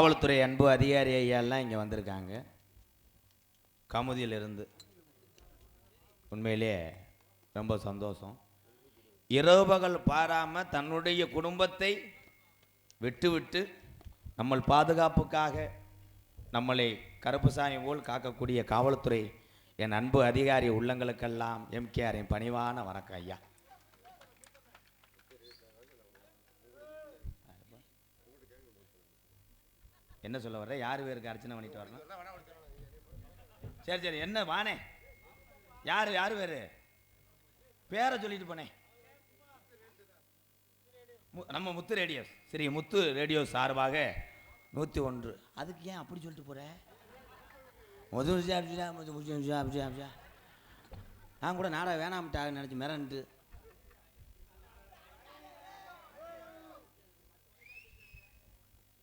காவல்துறை அன்பு அதிகாரி ஐயாலாம் இங்கே வந்திருக்காங்க. கமுதியிலிருந்து. உண்மையிலே ரொம்ப சந்தோஷம். இரவு பகல் பாராமல் தன்னுடைய குடும்பத்தை விட்டுவிட்டு நம்ம பாதுகாப்புக்காக நம்மளை கருப்புசாமி போல் காக்கக்கூடிய காவல்துறை என் அன்பு அதிகாரி உள்ளங்களுக்கெல்லாம் எம்கேஆரின் பணிவான வணக்கம் ஐயா. என்ன சொல்ல வர்ற? யார் பேருக்கு அர்ச்சனை பண்ணிட்டு வரணும்? சரி சரி. என்ன வானே யார் யார் பேர் பேரை சொல்லிட்டு போனேன் மு- நம்ம முத்து ரேடியோ சரி முத்து ரேடியோ சார்பாக நூற்றி ஒன்று. அதுக்கு ஏன் அப்படி சொல்லிட்டு போகிற முதல் முதல் நான் கூட நாடகம் வேணாம்ட்டாக நினச்சி மிரண்டு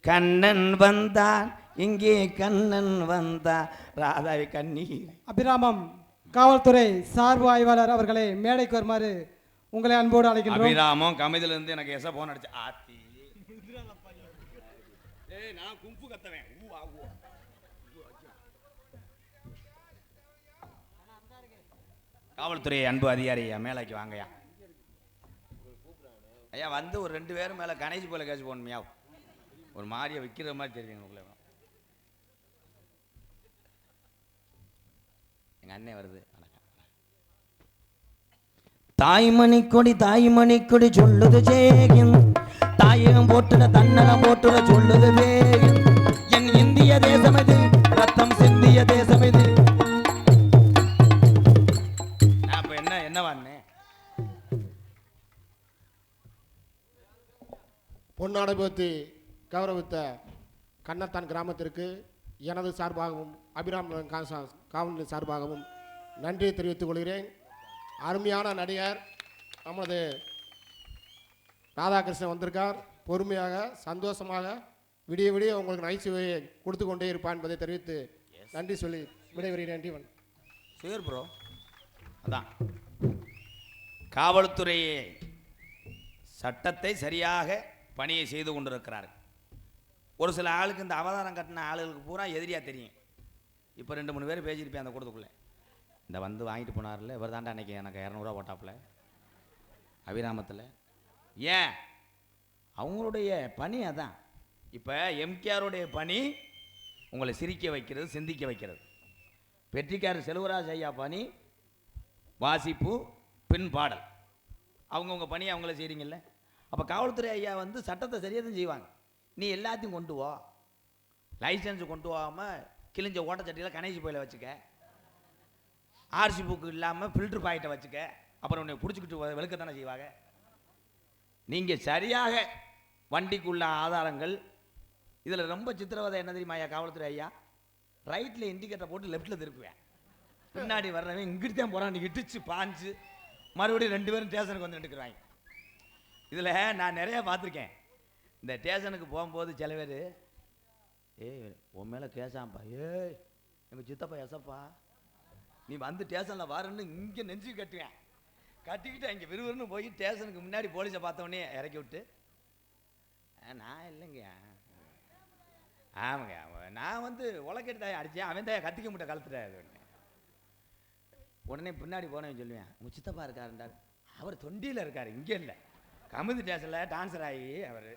கண்ணன் வந்தான் இங்கே கண்ணன் வந்தான் ராதாவை கண்ணீர். அபிராமம் காவல்துறை சார்பு ஆய்வாளர் அவர்களை மேடைக்கு வருமாறு உங்களை அன்போடு அழைக்கின்றோம். அபிராமம் கமிதில இருந்து எனக்கு எச போன் அடிச்சு ஆத்தி. ஏய் நான் கும்பு கத்தவேன். ஊ ஆ ஊ. காவல்துறை அன்பு அதிகாரி ஐயா மேலைக்கு வாங்கய்யா ஐயா. வந்து ஒரு ரெண்டு பேரும் மேல கணேஷ் போல கேஸ் போகணுமையா ஒரு மாதிரியை விற்கிற மாதிரி தெரியுங்க உங்களை. எங்க அண்ணன் வருது. தாய்மணி கொடி தாய்மணி கொடி சொல்லுது ஜெயகின். தாயகம் போட்டுட தன்னலம் போட்டுட சொல்லுது வேகன் என் இந்திய தேசம் இது ரத்தம் சிந்திய தேசம் இது. நான் என்ன என்ன வாண்ணே பொன்னாடை போத்தி கௌரவித்த கண்ணத்தான் கிராமத்திற்கு எனது சார்பாகவும் அபிராம் கா- காவல் சார்பாகவும் நன்றியை தெரிவித்துக் கொள்கிறேன். அருமையான நடிகர் நமது ராதாகிருஷ்ணன் வந்திருக்கார். பொறுமையாக சந்தோஷமாக விடிய விடிய உங்களுக்கு நகைச்சுவையை கொடுத்து கொண்டே இருப்பான் என்பதை தெரிவித்து நன்றி சொல்லி விடைபெறுகிறேன். நன்றி. சுயர் ப்ரோ அதான். காவல்துறையே சட்டத்தை சரியாக பணியை செய்து கொண்டிருக்கிறார்கள். ஒரு சில ஆளுக்கு இந்த அவதாரம் கட்டின ஆளுகளுக்கு பூரா எதிரியாக தெரியும். இப்போ ரெண்டு மூணு பேர் பேசியிருப்பேன் அந்த கூட்டத்துக்குள்ளே இந்த வந்து வாங்கிட்டு போனார்ல இவர் தாண்டா அன்றைக்கி எனக்கு இரநூறுவா போட்டாப்புல. அபிராமத்தில். ஏன்? அவங்களுடைய பணி அதான். இப்போ எம்கேஆருடைய பணி உங்களை சிரிக்க வைக்கிறது சிந்திக்க வைக்கிறது. வெற்றிக்காரர் செல்வராஜ் ஐயா பணி வாசிப்பு பின் பாடல். அவங்கவுங்க பணியை அவங்கள செய்கிறீங்கல்ல அப்போ காவல்துறை ஐயா வந்து சட்டத்தை சரியாக தான் செய்வாங்க. நீ எல்லாத்தையும் கொண்டு வா. லைசன்ஸ் கொண்டு போகாமல் கிழிஞ்ச ஓட்டச்சட்டியில் கணேசி போயில வச்சுக்க. ஆர்சி புக்கு இல்லாமல் ஃபில்டர் பாக்கெட்டை வச்சுக்க. அப்புறம் உன்னை பிடிச்சிக்கிட்டு வெளுக்கத்தானே செய்வாங்க. நீங்கள் சரியாக வண்டிக்குள்ள ஆதாரங்கள். இதில் ரொம்ப சித்திரவதை என்ன தெரியுமா ஐயா காவல்துறை ஐயா? ரைட்டில் இண்டிகேட்டர் போட்டு லெஃப்ட்டில் திருப்புவேன். பின்னாடி வர்றவன் இங்கிட்டு தான் போகிறான் இடிச்சு பாஞ்சு மறுபடியும் ரெண்டு பேரும் ஸ்டேஷனுக்கு வந்து நின்றுக்குறாங்க இதில் நான் நிறையா பார்த்துருக்கேன். இந்த ஸ்டேஷனுக்கு போகும்போது சில பேர் ஏய் உன் மேலே கேசாம்ப்பா ஏய் எங்கள் சித்தப்பா எசப்பா நீ வந்து ஸ்டேஷனில் வரன்னு இங்கே நெஞ்சு கட்டுவேன். கட்டிக்கிட்டு இங்கே விறுவிறுன்னு போய் ஸ்டேஷனுக்கு முன்னாடி போலீஸை பார்த்தோன்னே இறக்கி விட்டு "ஆ, நான் இல்லைங்க. ஆமாங்க நான் வந்து உலக்கெட்டு தாயை அடித்தேன் அவன் தாயை கத்திக்க முட்டை கழுத்துட்டாரு உடனே. பின்னாடி போனவன் சொல்லுவேன் உங்கள் சித்தப்பா இருக்காருண்டார் அவர் தொண்டியில் இருக்கார் இங்கே இல்லை. கமுதி ஸ்டேஷனில் டான்ஸர் ஆகி அவர்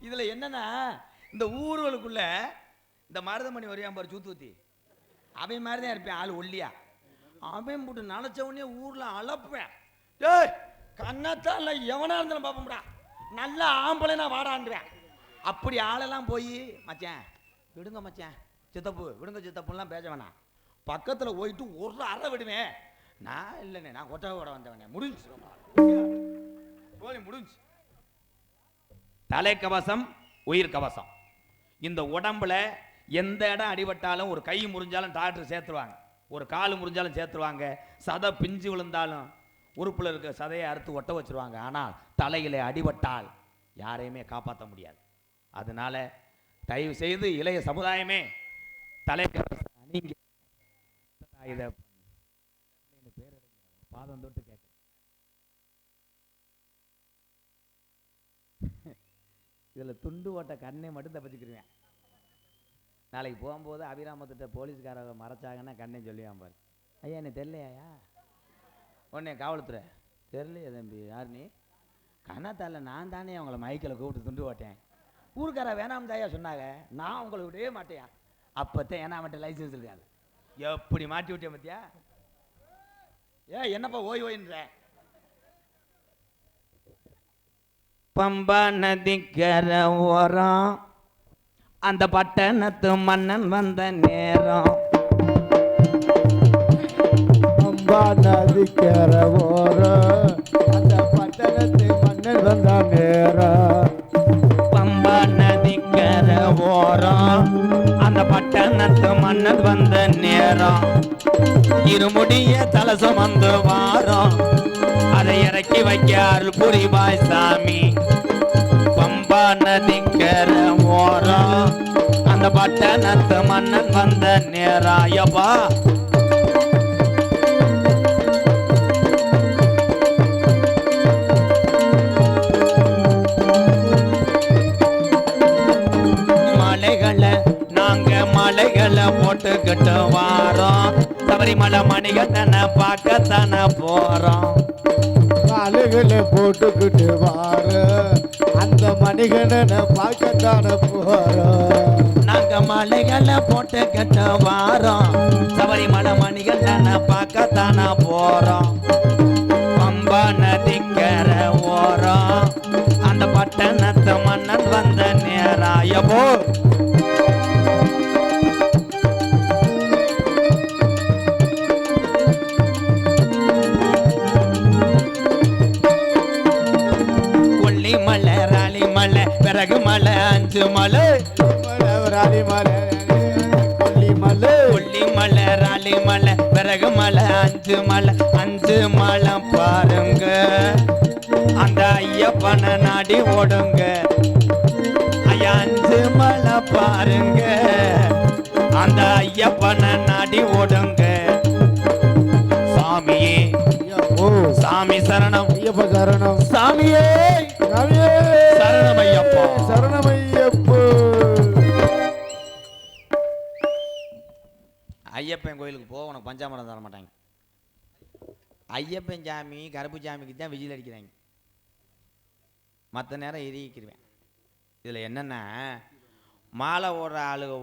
இதில் என்னென்னா இந்த ஊர்களுக்குள்ள இந்த மருதமணி வரையான் பாரு ஊற்றி அவன் மாதிரி தான் இருப்பேன் ஆள் ஒல்லியா. அவன் போட்டு நினச்ச உடனே ஊரில் அளப்பேன் டேய் கண்ணத்தான் இல்லை எவனாக இருந்தாலும் பார்ப்போம்டா நல்ல ஆம்பளை நான் வாடாண்டுவேன் அப்படி ஆளெல்லாம் போய் மச்சேன் விடுங்க மச்சேன் சித்தப்பு விடுங்க சித்தப்புலாம் பேச வேணாம். பக்கத்தில் போயிட்டு ஒரு அறை விடுவேன். நான் இல்லைண்ணே நான் கொட்டவோட வந்தவனே முடிஞ்சு போலி முடிஞ்சு தலைக்கவசம் உயிர் கவசம் இந்த உடம்புல எந்த இடம் அடிபட்டாலும் ஒரு கை முறிஞ்சாலும் டாக்டர் சேர்த்துருவாங்க. ஒரு கால் முறிஞ்சாலும் சேர்த்துருவாங்க. சதை பிஞ்சு விழுந்தாலும் உறுப்பில் இருக்க சதையை அறுத்து ஒட்ட வச்சிருவாங்க. ஆனால் தலையில் அடிபட்டால் யாரையுமே காப்பாற்ற முடியாது. அதனால தயவு செய்து இளைய சமுதாயமே தலைக்கவசம் அணிங்க. இதை பாதம் தொட்டு கேட்க இதில் துண்டு ஓட்ட கண்ணை மட்டும் தப்பிச்சுக்கிருவேன். நாளைக்கு போகும்போது அபிராமத்திட்ட போலீஸ்காரங்க மறைச்சாங்கன்னா கண்ணை சொல்லுவான் பாரு. ஐயா என்ன தெரியலையா உடனே காவல்துறை. தெரியலையே தம்பி யார் நீ? கண்ணத்தால நான் தானே அவங்கள மைக்கில் கூப்பிட்டு துண்டு ஓட்டேன். ஊருக்கார வேணாம் தாயா சொன்னாங்க. நான் உங்களை விடவே மாட்டேன் அப்போத்தான் ஏன்னா அவன்கிட்ட லைசன்ஸ் இருக்காது எப்படி மாட்டி விட்டேன் பத்தியா? ஏ என்னப்பா ஓய் ஓயின்ற? பம்பா நதிக்கர ஓரம். அந்த பட்டணத்து மன்னன் வந்த நேரம். அம்பா நதிக்கர ஓரம். அந்த பட்டணத்து மன்னன் வந்த நேரம். பம்பா நதிக்கர ஓரம். அந்த பட்டணத்து மன்னன் வந்த நேரம். இருமுடிய தலை சுமந்து வாரம். அதை இறக்கி வைக்க அருள் புரிவாய் சாமி. பம்பா நதிக்கர ஓரம் அந்த பட்டணத்து மன்னன் வந்த நேராயப்பா. மலைகளை நாங்க மலைகளை போட்டுக்கிட்டு வாரோம். சபரிமலை மணிகண்டனை பார்க்கத்தானே போறோம். அழுகளை போட்டுக்கிட்டு வார. அந்த மணிகண்டனை பார்க்கத்தான போறோம் நாங்க மலைகளை போட்டுக்கிட்டு வாரோம். சபரிமலை மணிகண்டனை பார்க்கத்தான போறோம். பம்பா நதிக்கர ஓரம். அந்த பட்டணத்து மன்னன் வந்த நேராயபோ மலை அஞ்சு மலை ராணி மலை கொல்லி மலை. கொல்லி மலை ராலி மலை பிறகு மலை அஞ்சு மலை அஞ்சு மலை பாருங்க. அந்த ஐயப்பனை நாடி ஓடுங்க. ஐயா அஞ்சு மலை பாருங்க. அந்த ஐயப்பனை நாடி ஓடுங்க. சாமியே சாமி சரணம். ஐயப்ப சரணம். சாமியே சாமியே. சரணம் ஐயப்பா. சரணம் ஐயப்பன் கோயிலுக்கு போக உனக்கு பஞ்சாமரம் தர மாட்டாங்க. ஐயப்பன் சாமி கருப்பு சாமிக்கு தான் விஜில் அடிக்கிறாங்க. மற்ற நேரம் எரிக்கிடுவேன் இதில் என்னென்னா மாலை ஓடுற ஆளுக